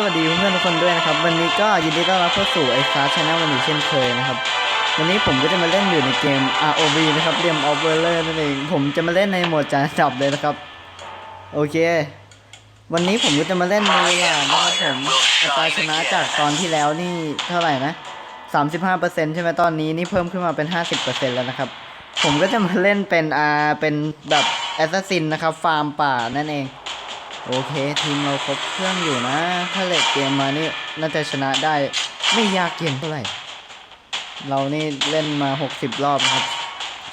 สวัสดีเพื่อนๆทุกคนด้วยนะครับ วันนี้ก็ยินดีต้อนรับเข้าสู่ไอซ์ฟาชแนลวันนี้เช่นเคยนะครับ วันนี้ผมก็จะมาเล่นอยู่ในเกม ROV นะครับเรียมออฟเวอร์เลอร์นั่นเองผมจะมาเล่นในโหมดจานดับเลยนะครับ โอเค วันนี้ผมก็จะมาเล่นในเวลานะครับผมอัตราชนะจากตอนที่แล้วนี่เท่าไหร่นะ 35%ใช่ไหมตอนนี้นี่เพิ่มขึ้นมาเป็น 50%แล้วนะครับ ผมก็จะมาเล่นเป็นอ่าเป็นแบบแอสซัสซินนะครับฟาร์มป่านั่นเอง โอเคทีมเราครบเครื่องอยู่นะ ถ้าเลดเกมมานี่น่าจะชนะได้ไม่ยากเย็นเท่าไหร่ เรานี่เล่นมา 60 รอบครับ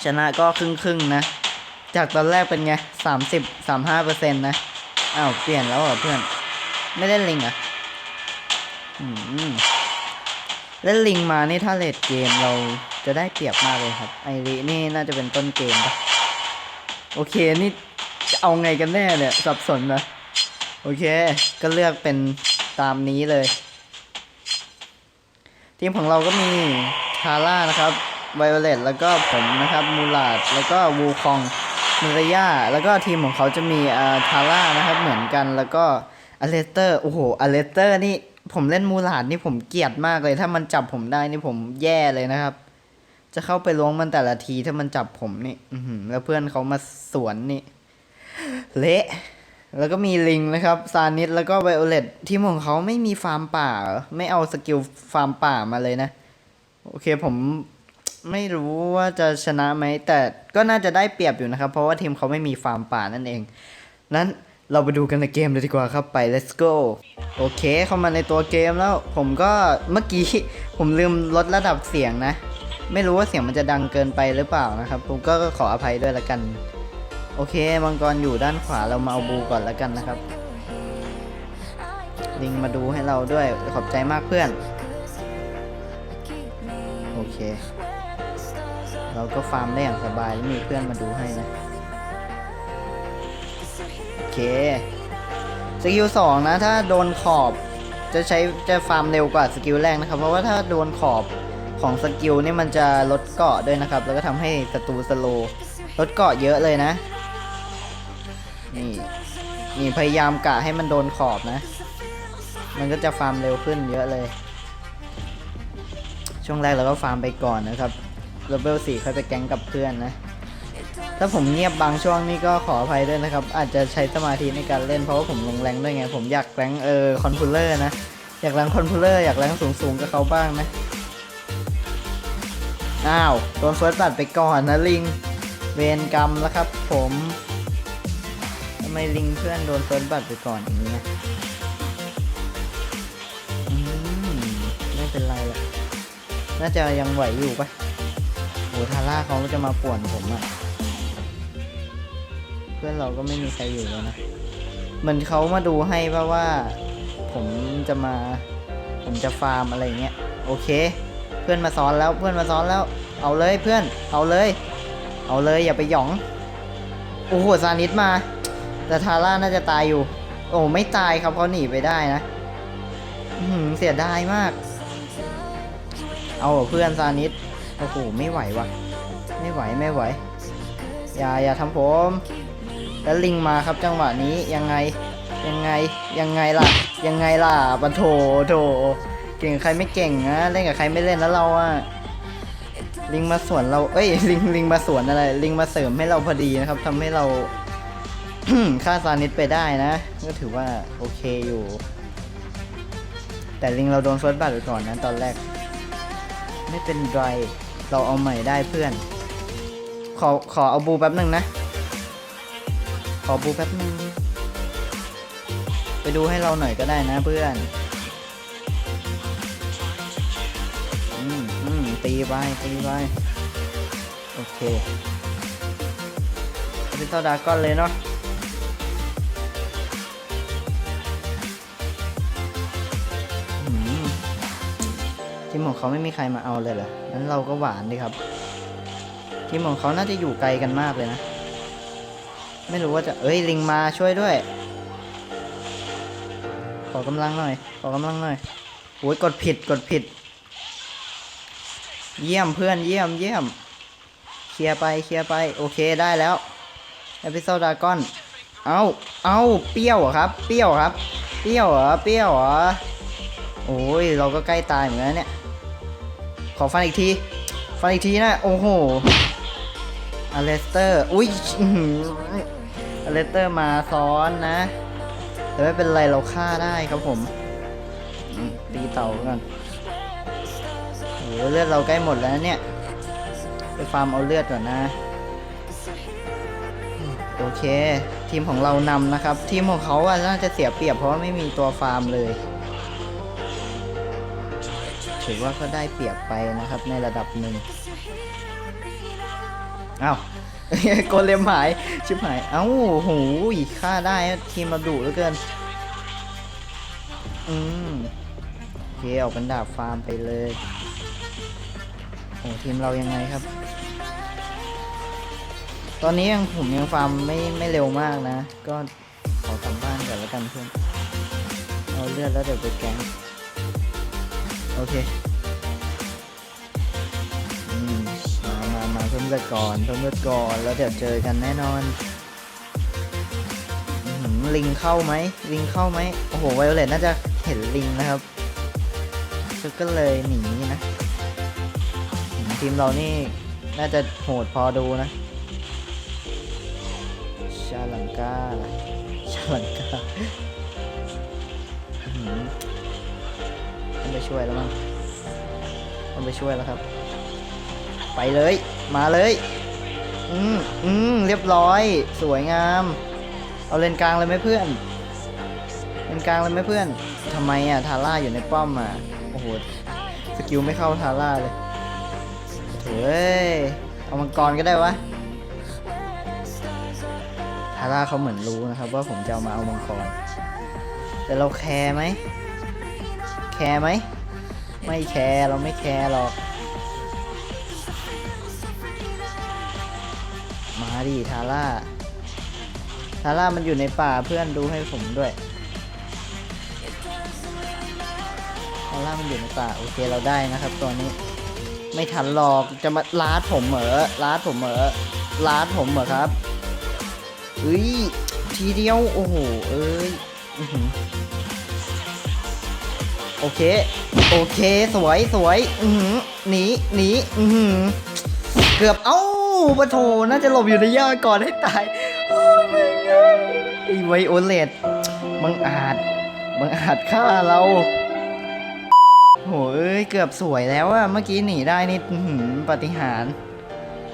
ชนะก็ครึ่งครึ่งๆนะ จากตอนแรกเป็นไง 30 35เปอร์เซ็นต์นะ อ้าว เปลี่ยนแล้วเหรอเพื่อน ไม่เล่นลิงเหรอะอเล่นลิงมานี่ถ้าเลดเกมเราจะได้เปรียบมากเลยครับ ไอรีนี่น่าจะเป็นต้นเกมปะโอเคนี่ จะเอาไงกันแน่เนี่ย สับสนนะ โอเค ก็เลือกเป็นตามนี้เลย ทีมของเราก็มีทาร่านะครับไวโอเลตแล้วก็ผมนะครับมูลาดแล้วก็วูคองมิรยาแล้วก็ทีมของเขาจะมีอ่าทาร่านะครับเหมือนกันแล้วก็อเลสเตอร์โอ้โหอเลสเตอร์นี่ผมเล่นมูลาดนี่ผมเกลียดมากเลย ถ้ามันจับผมได้นี่ผมแย่เลยนะครับ จะเข้าไปล้วงมันแต่ละทีถ้ามันจับผมนี่แล้วเพื่อนเขามาสวนนี่ เละ แล้วก็มีลิงนะครับซานิสแล้วก็ไวโอเลตทีมของเขาไม่มีฟาร์มป่า ไม่เอาสกิลฟาร์มป่ามาเลยนะ โอเคผมไม่รู้ว่าจะชนะไหม แต่ก็น่าจะได้เปรียบอยู่นะครับ เพราะว่าทีมเขาไม่มีฟาร์มป่านั่นเอง นั้นเราไปดูกันในเกมเลยดีกว่าครับไป let's go โอเคเข้ามาในตัวเกมแล้ว ผมก็เมื่อกี้ผมลืมลดระดับเสียงนะ ไม่รู้ว่าเสียงมันจะดังเกินไปหรือเปล่านะครับ ผมก็ขออภัยด้วยละกัน โอเคมังกรอยู่ด้านขวาเรามาเอาบูก่อนแล้วกันนะครับ ลิงมาดูให้เราด้วยขอบใจมากเพื่อน โอเค เราก็ฟาร์มได้อย่างสบายแล้วมีเพื่อนมาดูให้นะโอเคสกิลสองนะถ้าโดนขอบจะใช้จะฟาร์มเร็วกว่าสกิลแรกนะครับ เพราะว่าถ้าโดนขอบของสกิลนี่มันจะลดเกาะด้วยนะครับ แล้วก็ทำให้ศัตรูสโลลดเกาะเยอะเลยนะ นี่ นี่พยายามกะให้มันโดนขอบนะ มันก็จะฟาร์มเร็วขึ้นเยอะเลย ช่วงแรกเราก็ฟาร์มไปก่อนนะครับเลเวลสี่ค่อยไปแก๊งกับเพื่อนนะ ถ้าผมเงียบบางช่วงนี่ก็ขออภัยด้วยนะครับ อาจจะใช้สมาธิในการเล่นเพราะว่าผมลงแรงด้วยไง ผมอยากแรงเออคอนพูลเลอร์นะ อยากแรงคอนพูลเลอร์อยากแรงสูงสูงๆกับเขาบ้างนะ อ้าวโดนเฟิร์สบัตไปก่อนนะลิง เวรกรรมแล้วครับผม ไมลิงเพื่อนโดนเฟิร์สบัตไปก่อนอย่างนี้นะอืมไม่เป็นไรหรอกน่าจะยังไหวอยู่ปะโหทาร่าเขาจะมาป่วนผมอะเพื่อนเราก็ไม่มีใครอยู่แล้วนะเหมือนเขามาดูให้ป่ะว่า ผมจะมา ผมจะฟาร์มอะไรเงี้ย โอเค เพื่อนมาซ้อนแล้วเพื่อนมาซ้อนแล้ว เอาเลยเพื่อน เอาเลย เอาเลยอย่าไปหยอง โอ้โหซานิสมา แต่ทาร่าน่าจะตายอยู่ โอ้ไม่ตายครับเขาหนีไปได้นะอืเสียดายมาก เอาเพื่อนซานิสโอ้โหไม่ไหววะไม่ไหวไม่ไหว อย่าอย่าทำผม แล้วลิงมาครับจังหวะนี้ยังไงยังไงยังไงล่ะ ยังไงล่ะปะโถโถเก่งใครไม่เก่งนะเล่นกับใครไม่เล่นแล้วเราอะลิงมาสวนเราเอ้ยลิงลิงมาสวนอะไร ลิงมาเสริมให้เราพอดีนะครับทำให้เรา ฆ่าซานิสไปได้นะ ก็ถือว่าโอเคอยู่ แต่ลิงเราโดนเฟิร์สบัตไปก่อนนะตอนแรก ไม่เป็นไร เราเอาใหม่ได้เพื่อน ขอขอเอาบูแป๊บหนึ่งนะ ขอบูแป๊บหนึ่งไปดูให้เราหน่อยก็ได้นะเพื่อนอืมอืมตีไปตีไปโอเคเป็นเท่าดาก้อนเลยเนาะ ของเขาไม่มีใครมาเอาเลยเหรองั้นเราก็หวานดีครับ ทีมของเขาน่าจะอยู่ไกลกันมากเลยนะ ไม่รู้ว่าจะ เอ้ยลิงมาช่วยด้วย ขอกำลังหน่อย ขอกำลังหน่อยโอ้ยกดผิดกดผิด เยี่ยมเพื่อนเยี่ยมเยี่ยม เคลียร์ไปเคลียร์ไป โอเคได้แล้วเอพิโซดดากอน เอาเอาเปรี้ยวเหรอครับ เปรี้ยวครับ เปรี้ยวเหรอ เปรี้ยวเหรอ โอ้ย เราก็ใกล้ตายเหมือนกันเนี่ย ขอฟันอีกที ฟันอีกทีนะ โอ้โหอเลสเตอร์ อุ้ยอเลสเตอร์มาซ้อนนะ แต่ไม่เป็นไรเราฆ่าได้ครับผม ตีเต่ากันโอ้โหเลือดเราใกล้หมดแล้วเนี่ย ไปฟาร์มเอาเลือดก่อนนะ โอเค ทีมของเรานำนะครับ ทีมของเขาอะน่าจะเสียเปรียบเพราะว่าไม่มีตัวฟาร์มเลย ถือว่าก็ได้เปรียบไปนะครับในระดับหนึ่งอ้าวโกเลมหาย ชิบหาย เอ้าโหยฆ่าได้ทีมเราดุเหลือเกิน อืมโอเคออกเป็นดาบฟาร์มไปเลยโอ้ทีมเรายังไงครับ ตอนนี้ยังผมยังฟาร์มไม่ไม่เร็วมากนะ ก็ขอกลับบ้านก่อนแล้วกันเพื่อน เอาเลือดแล้วเดี๋ยวไปแกง โอเคมามามาเพิ่มเลือดก่อนเพิ่มเลือดก่อนแล้วเดี๋ยวเจอกันแน่นอนลิงเข้าไหมลิงเข้าไหมโอ้โหไวโอเลตน่าจะเห็นลิงนะครับก็เลยหนีนะทีมเรานี่น่าจะโหดพอดูนะ ชาลังกาชาลังกา ต้องไปช่วยแล้วมั้งต้องไปช่วยแล้วครับ ไปเลย มาเลย อืมอืมเรียบร้อย สวยงาม เอาเลนกลางเลยไหมเพื่อน เลนกลางเลยไหมเพื่อนทำไมอะทาร่าอยู่ในป้อมอะโอ้โหสกิลไม่เข้าทาร่าเลยเอ้ยเอามังกรก็ได้วะทาร่าเขาเหมือนรู้นะครับ ว่าผมจะเอามาเอามังกรแต่เราแคร์ไหม แคร์ไหม ไม่แคร์เราไม่แคร์หรอก มาดิทาร่า ทาร่ามันอยู่ในป่าเพื่อนดูให้ผมด้วย ทาร่ามันอยู่ในป่าโอเคเราได้นะครับตัวนี้ ไม่ทันหรอกจะมาลาดผมเหรอลาดผมเหรอลาดผมเหรอครับเฮ้ยทีเดียวโอ้โหเอ้ย โอเค โอเค สวยสวยอือหือหนีหนีอือหือเกือบเอ้าปะโถน่าจะหลบอยู่ในหญ้าก่อนให้ตายโอ้ยไม่ได้ไอไวโอเลตบังอาจบังอาจฆ่าเราโหเอ้ยเกือบสวยแล้วอะเมื่อกี้หนีได้นี่อื้อหือปาฏิหารย์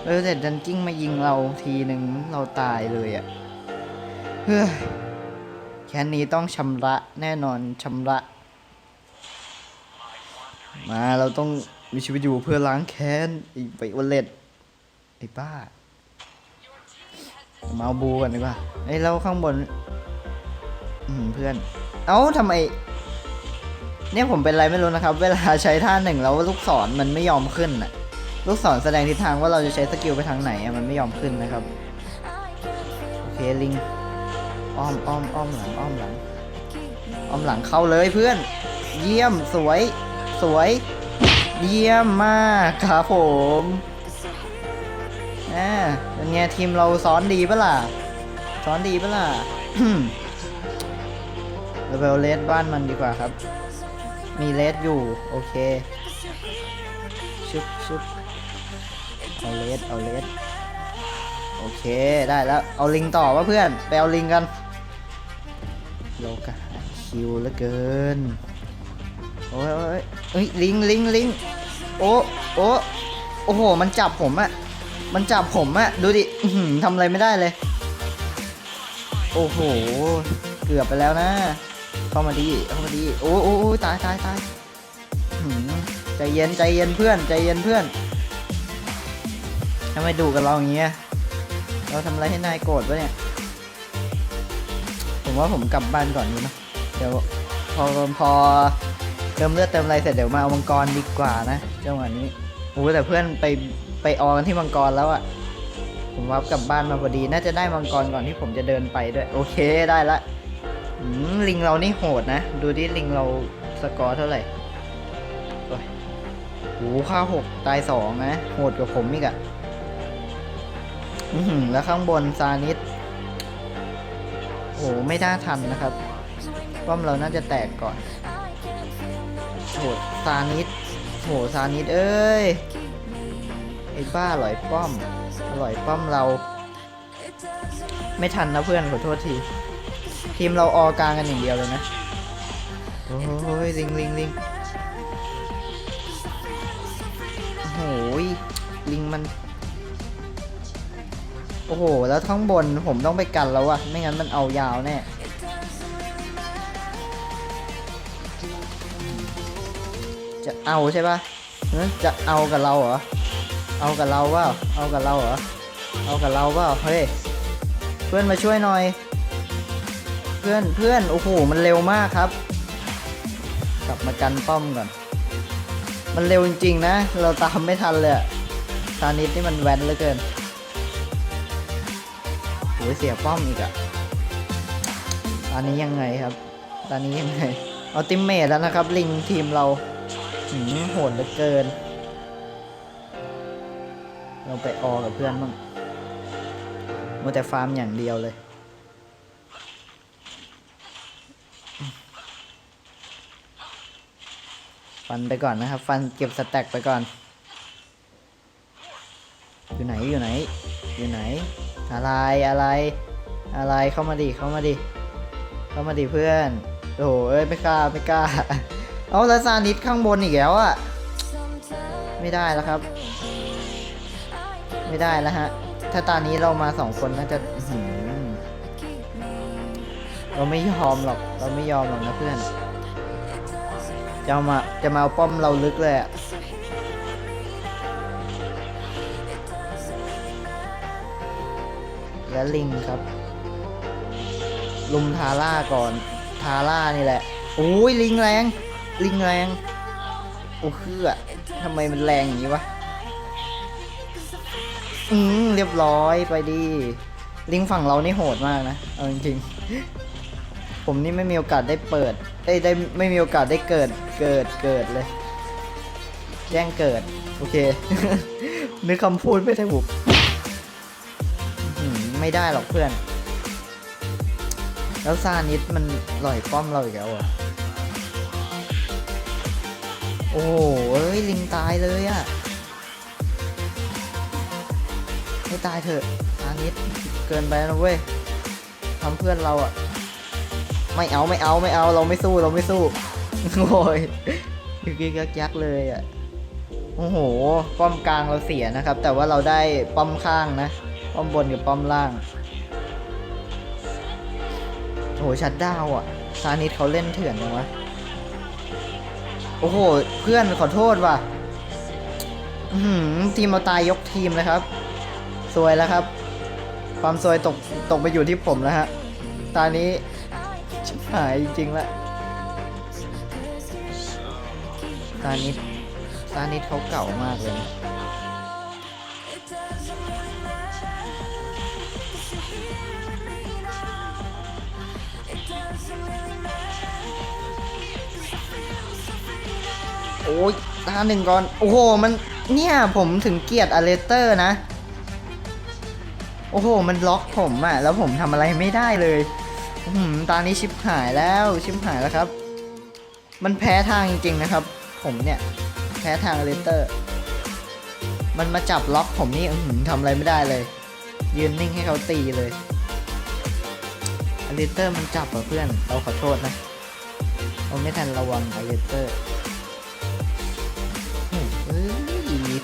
เออแต่ดันกิ้งมายิงเราทีหนึ่งเราตายเลยอะเฮ้ยแค่นี้ต้องชำระแน่นอนชำระ มาเราต้องมีชีวิตอยู่เพื่อล้างแค้นไอ้ไปวันเล็ดไอ้ป้ามาเอาบูกันดีกว่าไอ้เราข้างบนเพื่อน เอ้าทำไม เนี่ยผมเป็นไรไม่รู้นะครับ เวลาใช้ท่าหนึ่งแล้วลูกศรมันไม่ยอมขึ้นน่ะลูกศรแสดงทิศทางว่าเราจะใช้สกิลไปทางไหนอะมันไม่ยอมขึ้นนะครับโอเคลิงอ้อมอ้อมอ้อมหลังอ้อมหลังอ้อมหลังเข้าเลยเพื่อน เยี่ยมสวย สวย เยี่ยมมากครับผมอ่าเป็นไงทีมเราซ้อนดีปะล่ะ ซ้อนดีปะล่ะเราไปเอาเลสบ้านมันดีกว่าครับ มีเลสอยู่ โอเค ชุบชุบเอาเลสเอาเลสโอเคได้แล้ว เอาลิงต่อวะเพื่อน ไปเอาลิงกันโลกะคิวเหลือเกิน โอ้ยโอ้ยเอ้ยลิงลิงลิงโอ้โอ้โอ้โห มันจับผมอะมันจับผมอะดูดิทำอะไรไม่ได้เลย โอ้โห เกือบไปแล้วนะ เข้ามาดีเข้ามาดีโอ้โอ้ตายตายตายใจเย็นใจเย็นเพื่อนใจเย็นเพื่อนทำไมดูกับเราอย่างเงี้ย เราทำอะไรให้นายโกรธวะเนี่ย ผมว่าผมกลับบ้านก่อนดีนะ เดี๋ยวพอพอ ติมเลือดเติมอะไรเสร็จเดี๋ยวมาเอามังกรดีกว่านะจังหวะนี้โอ้แต่เพื่อนไปไปออกันที่มังกรแล้วอะผมวับกลับบ้านมาพอดี น่าจะได้มังกรก่อนที่ผมจะเดินไปด้วย โอเคได้ละอืมลิงเรานี่โหดนะ ดูดิลิงเราสกอร์เท่าไหร่โอ้โอ้ค่าหกตายสองนะ โหดกว่าผมอีกอะอื้อหือแล้วข้างบนซานิสโอ้ไม่น่าทันนะครับ ป้อมเราน่าจะแตกก่อน โหดซานิดโหซานิดเอ้ย ไอ้บ้าหลอยป้อมหลอยป้อมเรา ไม่ทันนะเพื่อนขอโทษที ทีมเราออกลางกันอย่างเดียวเลยนะ โอ้ยลิงลิงลิงโอ้ยลิงมัน โอ้โห แล้วข้างบนผมต้องไปกันแล้วอะไม่งั้นมันเอายาวแน่ เอาใช่ปะเอ้ยจะเอากับเราเหรอ เอากับเราเปล่า เอากับเราเหรอ เอากับเราเปล่า เฮ้ย เพื่อนมาช่วยหน่อย เพื่อนเพื่อนโอ้โห มันเร็วมากครับ กลับมากันป้อมก่อน มันเร็วจริงๆนะ เราตามไม่ทันเลยซานิดนี่มันแวนเหลือเกินโอ้ยเสียป้อมอีกอะตอนนี้ยังไงครับ ตอนนี้ยังไง เอาติมเมทแล้วนะครับ ลิงทีมเรา หืมโหดเหลือเกิน เราไปออกับเพื่อนบ้างมัวแต่ฟาร์มอย่างเดียวเลย ฟันไปก่อนนะครับ ฟันเก็บสแต็กไปก่อน อยู่ไหนอยู่ไหน อยู่ไหน อะไรอะไร อะไรเข้ามาดิเข้ามาดิเข้ามาดิเพื่อน โอ้โหเอ้ยไม่กล้าไม่กล้า เอาแล้วซานิดข้างบนอีกแล้วอะไม่ได้แล้วครับ ไม่ได้แล้วฮะ ถ้าตอนนี้เรามาสองคนน่าจะหือเราไม่ยอมหรอก เราไม่ยอมหรอกนะเพื่อน จะามา จะมาเอาป้อมเราลึกเลยอะและลิงครับ ลุมทาร่าก่อน ทาร่านี่แหละ โอ้ยลิงแรง ลิงแรง โอ้คืออะทำไมมันแรงอย่างนี้วะ อืมเรียบร้อยไปดีลิงฝั่งเรานี่โหดมากนะ เอาจริงๆ ผมนี่ไม่มีโอกาสได้เปิดเอ้ยได้ไม่มีโอกาสได้เกิด เกิด เกิดเลย แจ้งเกิด โอเค นึกคำพูดไม่ได้บุกไม่ได้หรอกเพื่อน แล้วซานิดมันหล่อยป้อมเราอีกแล้วอะ โอ้เอ้ยลิงตายเลยอะ่ะไม่ตายเถอะซานิดเกินไปแล้วนะเว้ยทำเพื่อนเราอะ่ะไม่เอาไม่เอาไม่เอาเราไม่สู้เราไม่สู้โอ้ยยึกยักยักเลยอะ่ะโอ้โห ป้อมกลางเราเสียนะครับ แต่ว่าเราได้ป้อมข้างนะ ป้อมบนกับป้อมล่าง โอ้โหชัดดาวอะซานิดเขาเล่นเถื่อนจังวะ โอ้โห เพื่อนขอโทษว่ะทีมเราตายยกทีมเลยครับ สวยแล้วครับ ความสวยตกตกไปอยู่ที่ผมแล้วฮะ ตอนนี้ชิบหายจริงๆละซานิดซานิดเขาเก่ามากเลยนะ โอ้ยตาหนึ่งก่อน โอ้โห มันเนี่ยผมถึงเกลียดอเลสเตอร์นะ โอ้โห มันล็อกผมอะแล้วผมทำอะไรไม่ได้เลยหืมตอนนี้ชิบหายแล้วชิบหายแล้วครับ มันแพ้ทางจริงๆนะครับ ผมเนี่ย แพ้ทางอเลสเตอร์ มันมาจับล็อกผมนี่หือทำอะไรไม่ได้เลย ยืนนิ่งให้เขาตีเลยอเลสเตอร์มันจับเหรอเพื่อนเราขอโทษนะเราไม่ทันระวังอเลสเตอร์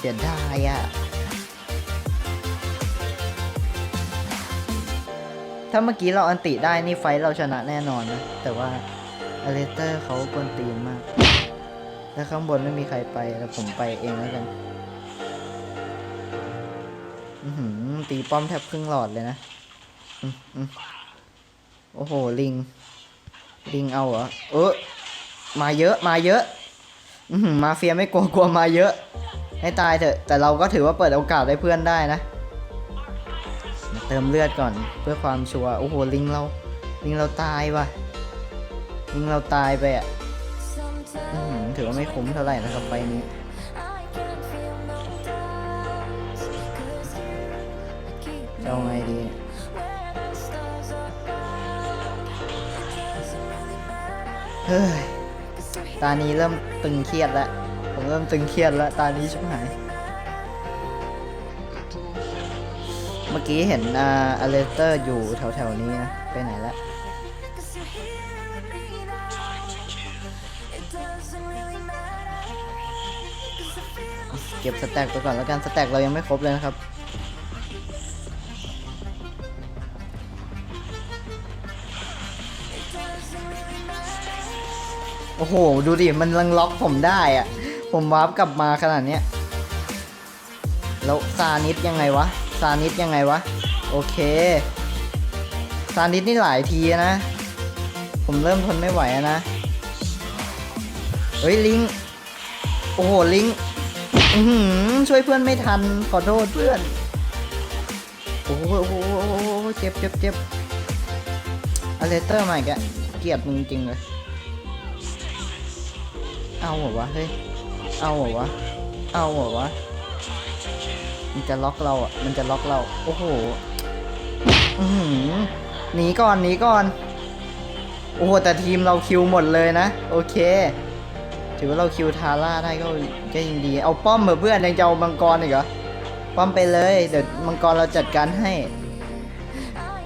สียดายอะถ้าเมื่อกี้เราอันติได้นี่ไฟเราชนะแน่นอนนะ แต่ว่าอเลเตอร์เขากวนตีนมาก แล้วข้างบนไม่มีใครไปแล้วผมไปเองแล้วกันอือหือตีป้อมแทบครึ่งหลอดเลยนะโอ้โห ลิง ลิงเอาเหรอ เออมาเยอะ มาเยอะอือหือมาเฟียไม่กลัวกลัวมาเยอะ ให้ตายเถอะ แต่เราก็ถือว่าเปิดโอกาสให้เพื่อนได้นะมาเติมเลือดก่อนเพื่อความชัวร์โอ้โหลิงเราลิงเราตายว่ะลิงเราตายไปอะถือว่าไม่คุ้มเท่าไหร่นะครับไปนี้จะเอาไงดีเนี่เฮ้ยตานี้เริ่มตึงเครียดแล้ว เริ่มตึงเครียดแล้วตานี้ชิบหาย เมื่อกี้เห็นอ่าอเลสเตอร์อยู่แถวๆนี้นะ ไปไหนละเก็บสแต็กไปก่อนแล้วกันสแต็กเรายังไม่ครบเลยนะครับโอ้โห ดูดิ มันลังล็อกผมได้อะ ผมวาร์ปกลับมาขนาดเนี้ยแล้วซานิดยังไงวะซานิดยังไงวะ โอเคซานิดนี่หลายทีนะ ผมเริ่มทนไม่ไหวนะเฮ้ยลิงโอ้โหลิงช่วยเพื่อนไม่ทันขอโทษเพื่อน โอ้โหโอ้โหเจ็บเจ็บเจ็บอเลเตอร์ใหม่แกเกียดมึงจริงเลย เอาหรอวะเฮ้ย เอาเหรอวะ เอาเหรอวะ มันจะล็อกเราอะ มันจะล็อกเรา โอ้โหหนีก่อนหนีก่อน โอ้โห แต่ทีมเราคิวหมดเลยนะ โอเค ถือว่าเราคิวทาร่าได้ก็ก็ยังดี เอาป้อมเหมือเพื่อนยังจะเอามังกรอีกเหรอ ป้อมไปเลย เดี๋ยวมังกรเราจัดการให้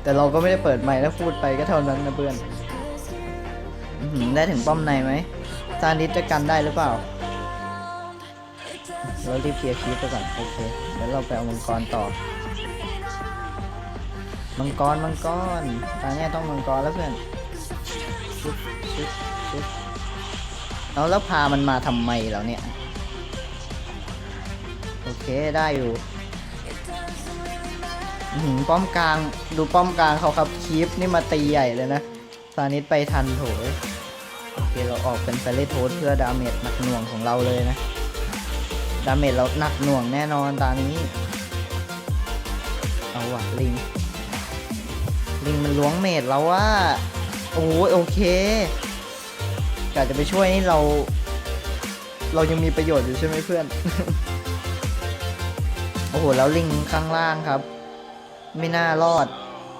แต่เราก็ไม่ได้เปิดใหม่แล้วพูดไปก็เท่านั้นนะเพื่อนได้ถึงป้อมในไหมซานิสจะกันได้หรือเปล่า เรารีบเคลียร์คลิปไปก่อนโอเคเดี๋ยวเราไปเอามังกรต่อ มังกรมังกรตอนนี้ต้องมังกรแล้วเพื่อนชุบชุบชุบเอาแล้วพามันมาทำไมแล้วเนี่ย โอเคได้อยู่ป้อมกลางดูป้อมกลางเขาครับคีปนี่มาตีใหญ่เลยนะซานิสไปทันโถโอเคเราออกเป็นเซเลโทสเพื่อดาเมจหนักหน่วงของเราเลยนะ ดาเมจเราหนักหน่วงแน่นอนตอนนี้ เอาวะลิง ลิงมันล้วงเมจเราว่า โอ้ยโอเคกะจะไปช่วยนี่เรา เรายังมีประโยชน์อยู่ใช่ไหมเพื่อน โอ้โห แล้วลิงข้างล่างครับ ไม่น่ารอด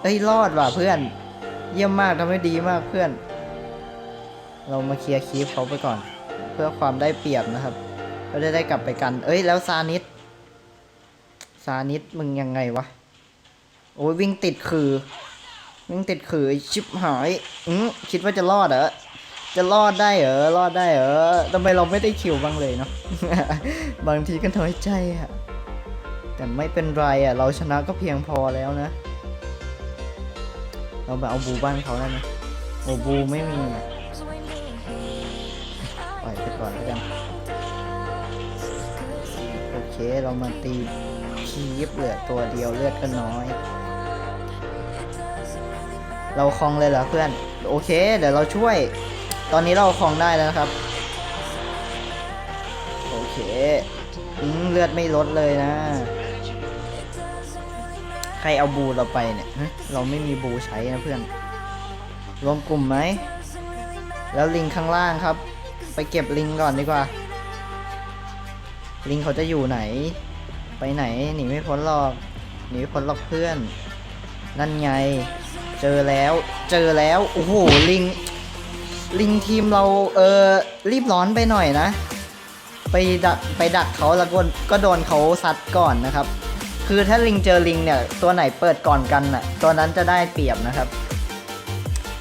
เอ้ยรอดว่ะเพื่อน เยี่ยมมากทำให้ดีมากเพื่อน เรามาเคลียร์คีฟเขาไปก่อน เพื่อความได้เปรียบนะครับ ก็จะได้กลับไปกัน เอ้ยแล้วซานิดซานิดมึงยังไงวะ โอ้ยวิ่งติดคือ วิ่งติดคือไอ้ชิบหายอืมคิดว่าจะรอดเหรอ จะรอดได้เหรอ รอดได้เหรอทำไมเราไม่ได้คิวบ้างเลยเนาะ บางทีก็น้อยใจอะแต่ไม่เป็นไรอะเราชนะก็เพียงพอแล้วนะ เราไปเอาบูบ้านเขาได้ไหมโอ้บูไม่มีอะปล่อยไปก่อนแล้วกัน เรามาตีคีบเหลือตัวเดียวเลือดก็น้อย เราคลองเลยเหรอเพื่อน โอเค เดี๋ยวเราช่วย ตอนนี้เราคลองได้แล้วครับ โอเคอืมเลือดไม่ลดเลยนะ ใครเอาบูเราไปเนี่ย เราไม่มีบูใช้นะเพื่อน รวมกลุ่มไหม แล้วลิงข้างล่างครับ ไปเก็บลิงก่อนดีกว่า ลิงเขาจะอยู่ไหน ไปไหนหนีไม่พ้นหรอกหนีไม่พ้นหรอกเพื่อน นั่นไง เจอแล้วเจอแล้วโอ้โหลิง ลิงทีมเราเออรีบร้อนไปหน่อยนะ ไปดักไปดักเขาแล้วก็ก็โดนเขาซัดก่อนนะครับ คือถ้าลิงเจอลิงเนี่ยตัวไหนเปิดก่อนกันน่ะตัวนั้นจะได้เปรียบนะครับ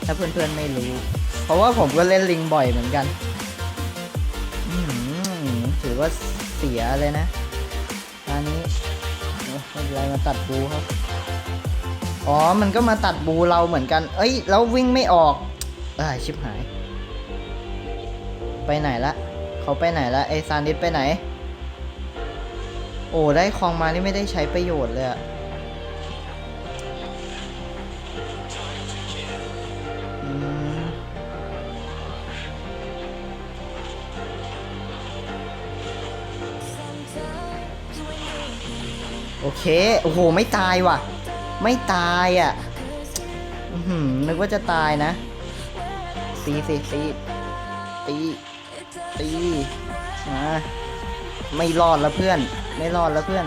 ถ้าเพื่อนๆไม่รู้ เพราะว่าผมก็เล่นลิงบ่อยเหมือนกันถือว่า เสียเลยนะอันนี้อ้ไม่เป็นไรมาตัดบูครับ อ๋อ มันก็มาตัดบูเราเหมือนกัน เอ้ย แล้ววิ่งไม่ออกอ่าชิบหาย ไปไหนละ เขาไปไหนละไอซานิสไปไหน โอ้ ได้คลองมานี่ไม่ได้ใช้ประโยชน์เลยอะ โอเค โอ้โห ไม่ตายว่ะ ไม่ตายอะนึกว่าจะตายนะตีสิตีตีตีมาไม่รอดแล้วเพื่อน ไม่รอดแล้วเพื่อน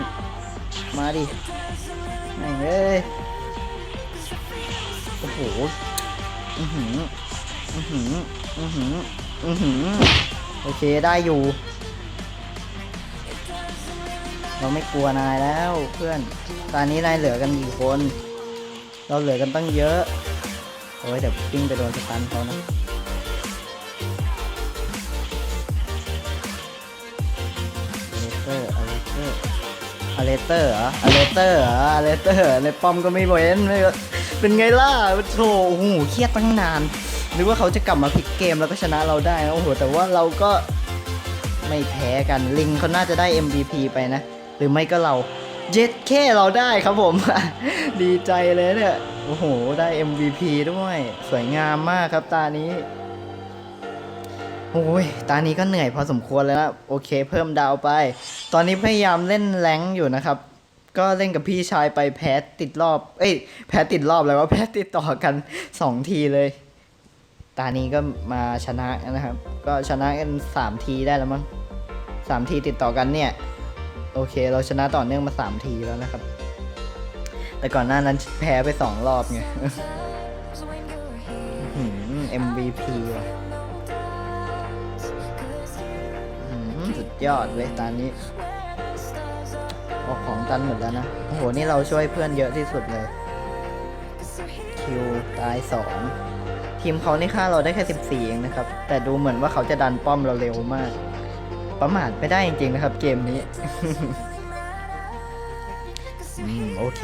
มาดิแม่งเอ้ยโอ้โหอือหืออือหืออือหืออือหือโอเคได้อยู่ เราไม่กลัวนายแล้วเพื่อน ตอนนี้นายเหลือกันกี่คน เราเหลือกันตั้งเยอะ โอ้ยเดี๋ยวปิ้งไปโดนสตันเขานะอเลเตอร์อเลเตอร์เหรออเลเตอร์เหรออเลเตอร์ในป้อมก็ไม่เว้นไม่เป็นไงล่ะโธ่โอ้โหเครียดตั้งนานนึกว่าเขาจะกลับมาพลิกเกมแล้วก็ชนะเราได้โอ้โหแต่ว่าเราก็ไม่แพ้กันลิงเขาน่าจะได้ MVP ไปนะ หรือไม่ก็เราเจ็ดแค่เราได้ครับผม ดีใจเลยเนี่ยโอ้โห ได้ MVP ด้วย สวยงามมากครับตานี้โอ้ย ตานี้ก็เหนื่อยพอสมควรแล้วนะโอเค เพิ่มดาวไป ตอนนี้พยายามเล่นแรงอยู่นะครับ ก็เล่นกับพี่ชายไปแพ้ติดรอบ เอ้ย แพ้ติดรอบแล้วว่าแพ้ติดต่อกัน 2 ทีเลย ตานี้ก็มาชนะนะครับ ก็ชนะกัน 3 ทีได้แล้วมั้งสามทีติดต่อกันเนี่ย โอเค เราชนะต่อเนื่องมา 3 ทีแล้วนะครับ แต่ก่อนหน้านั้นแพ้ไป 2 รอบไงอื้อหือ MVP ว่ะอืมสุดยอดเลยตอนนี้ออกของตันหมดแล้วนะ โอ้โห นี่เราช่วยเพื่อนเยอะที่สุดเลย คิวตายสองทีมเขานี่ค่าเราได้แค่ 14 เองนะครับ แต่ดูเหมือนว่าเขาจะดันป้อมเราเร็วมาก ประมาทไม่ได้จริงๆนะครับเกมนี้โอเค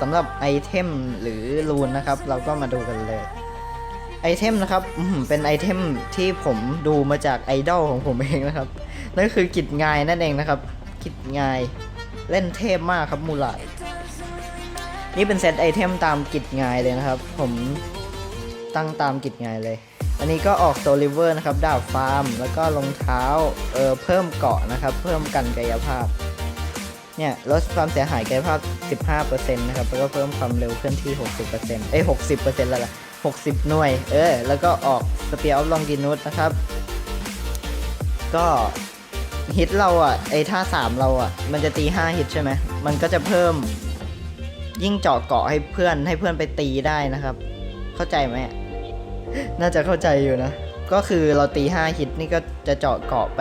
สำหรับไอเทมหรือรูนนะครับ เราก็มาดูกันเลย ไอเทมนะครับเป็นไอเทมที่ผมดูมาจากไอดอลของผมเองนะครับ นั่นคือกิจงายนั่นเองนะครับ กิจงายเล่นเทพมากครับมูลาดนี่เป็นเซตไอเทมตามกิจงายเลยนะครับ ผมตั้งตามกิจงายเลย อันนี้ก็ออกโซลิเวอร์นะครับ ดาบฟาร์ม แล้วก็รองเท้า เออเพิ่มเกาะนะครับ เพิ่มกันกายภาพ เนี่ย ลดความเสียหายกายภาพ 15%นะครับ แล้วก็เพิ่มความเร็วเคลื่อนที่ 60%เอ้ย60%แล้วล่ะ60 หน่วย เออ แล้วก็ออกสเปียร์ออฟลองกินูสนะครับ ก็ฮิตเราอะ ไอ้ท่า 3 เราอะ มันจะตี 5 ฮิตใช่ไหม มันก็จะเพิ่ม ยิ่งเจาะเกาะให้เพื่อนให้เพื่อนไปตีได้นะครับ เข้าใจไหม น่าจะเข้าใจอยู่นะ ก็คือเราตี 5 ฮิตนี่ก็จะเจาะเกาะไป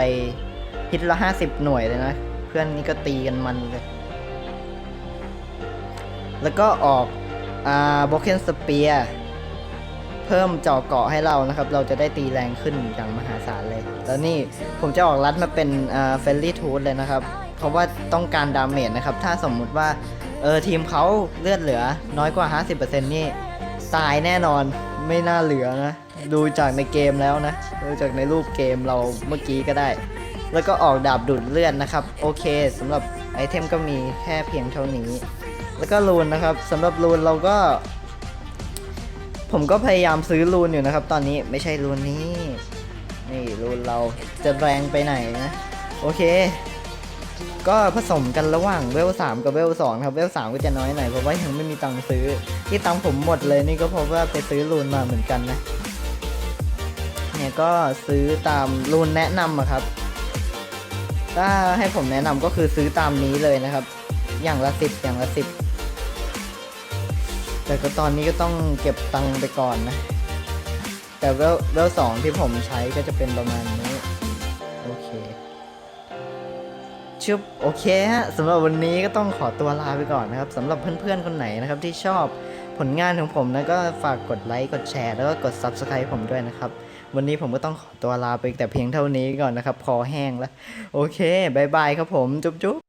ฮิตละ 50 หน่วยเลยนะ เพื่อนนี่ก็ตีกันมันเลย แล้วก็ออกอ่าโบเคนสเปียเพิ่มเจาะเกาะให้เรานะครับ เราจะได้ตีแรงขึ้นอย่างมหาศาลเลย แล้วนี่ผมจะออกรัดมาเป็นอ่าเฟลลี่ทูธเลยนะครับ เพราะว่าต้องการดาเมจนะครับ ถ้าสมมุติว่าเออทีมเขาเลือดเหลือน้อยกว่า 50%นี่ตายแน่นอน ไม่น่าเหลือนะ ดูจากในเกมแล้วนะ ดูจากในรูปเกมเราเมื่อกี้ก็ได้ แล้วก็ออกดาบดูดเลือดนะครับ โอเคสำหรับไอเทมก็มีแค่เพียงเท่านี้ แล้วก็รูนนะครับสำหรับรูนเราก็ ผมก็พยายามซื้อรูนอยู่นะครับ ตอนนี้ไม่ใช่รูนนี้ นี่รูนเราจะแรงไปไหนนะ โอเค ก็ผสมกันระหว่างเวล3กับเวล2ครับเวล3ก็จะน้อยหน่อยเพราะว่ายังไม่มีตังค์ซื้อ ที่ตังค์ผมหมดเลยนี่ก็เพราะว่าไปซื้อรูนมาเหมือนกันนะเนี่ยก็ซื้อตามรูนแนะนำอะครับ ถ้าให้ผมแนะนำก็คือซื้อตามนี้เลยนะครับ อย่างละสิบอย่างละสิบแต่ก็ตอนนี้ก็ต้องเก็บตังค์ไปก่อนนะ แต่เวลเวลสองที่ผมใช้ก็จะเป็นประมาณนี้ ชึบโอเคฮะสำหรับวันนี้ก็ต้องขอตัวลาไปก่อนนะครับสำหรับเพื่อนๆคนไหนนะครับที่ชอบผลงานของผมนะก็ฝากกดไลค์กดแชร์แล้วก็กด Subscribe ผมด้วยนะครับ วันนี้ผมก็ต้องขอตัวลาไปแต่เพียงเท่านี้ก่อนนะครับ พอแห้งแล้ว โอเคบายบายครับผมจุ๊บจุ๊บ